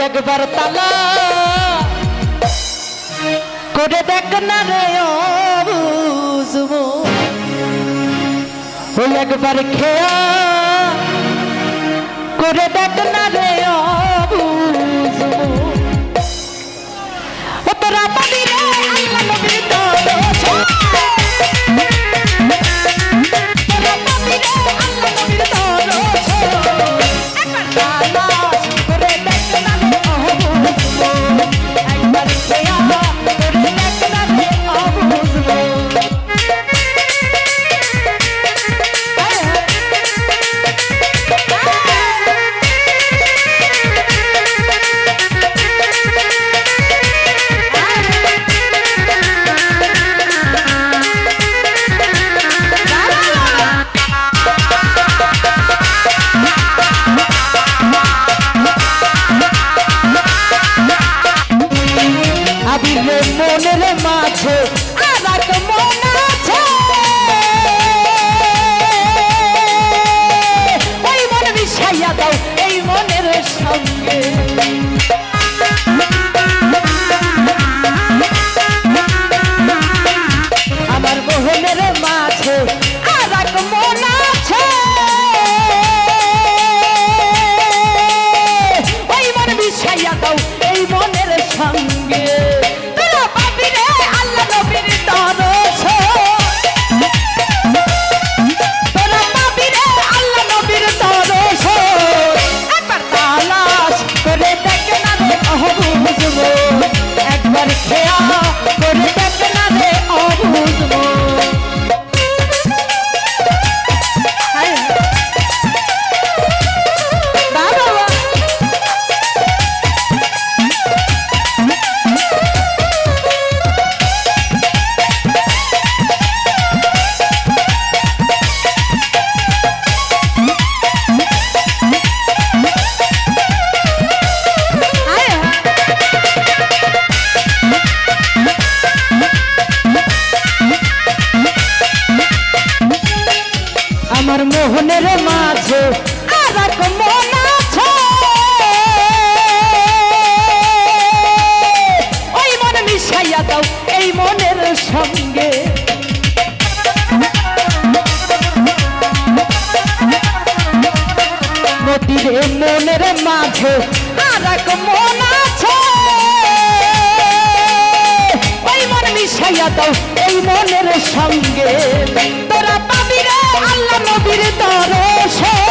একবার তালা করে দেখ না রে বুঝবো ওই একবার খেয়া করে দেখ না রে বুঝবো ও তোরা পাবি রে আবিরে মনের মাঝে আর এক মন আছে। ওই মনে মিশাইয়া দাও এই মনের সঙ্গে। আমার মোহনের মাঝে। আবার মন আছে। ওই মন মিশাইয়া দাও এই মনের সঙ্গে। মনের মাঝে আর মন আছে। ওই মন মিশাইয়া দাও এই মনের সঙ্গে। তোরা আল্লাহ নবীর দরে সে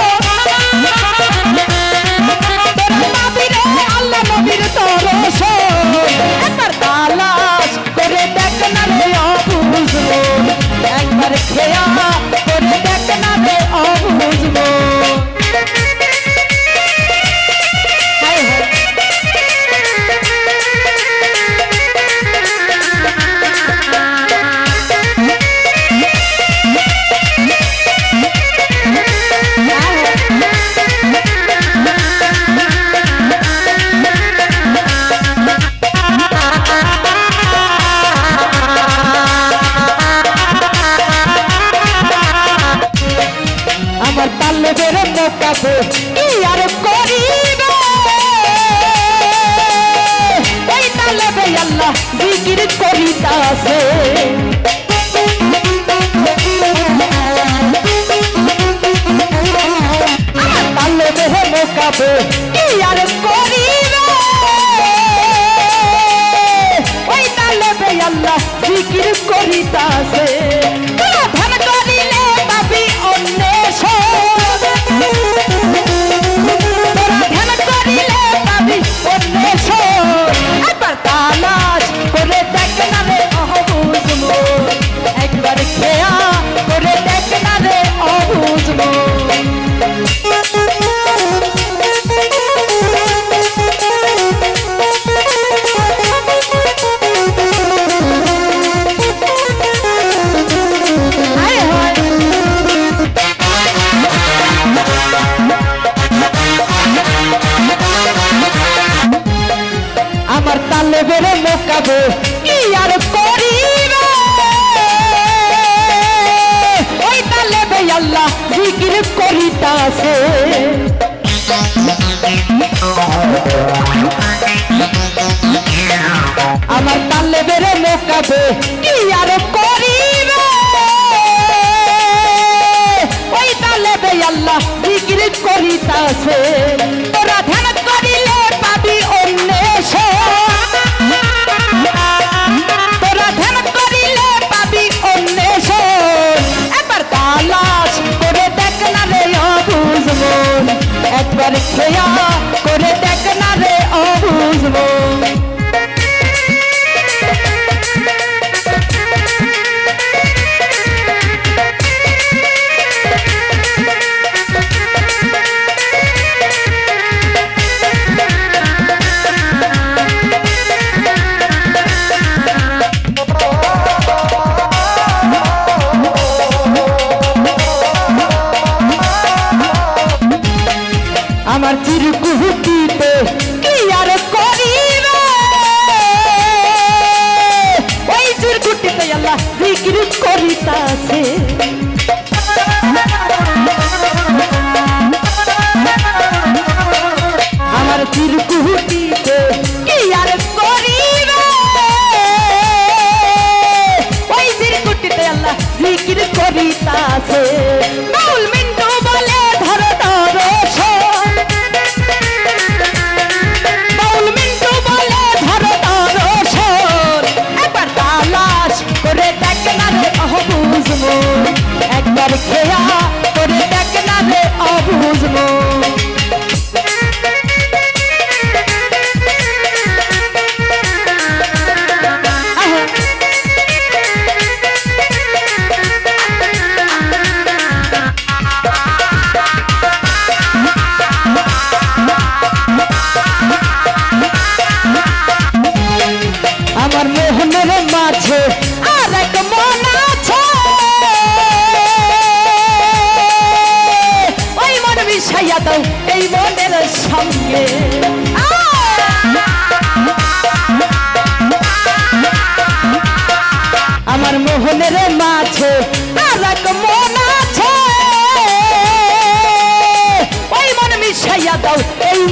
যাবে? কি আর করিবে? ওই তালে বে আল্লাহ বিক্রি করিতাছে। তোরা ধ্যান করিলে পাবি অন্বেষ তোরা ধ্যান করিলে পাবি অন্বেষ একবার তালাশ করে দেখ না রে অবুজ একবার খেয়া করে আমার চিরকুহুকিতে কি আর করিবে? ওই চিরকুটিতে আল্লাহ জিকির করিতাছে।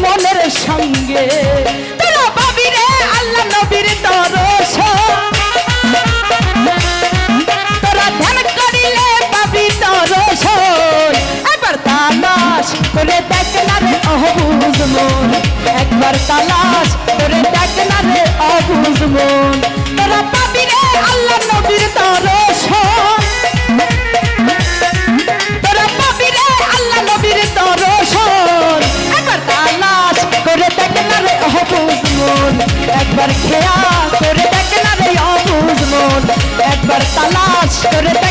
মনের সঙ্গে তোরে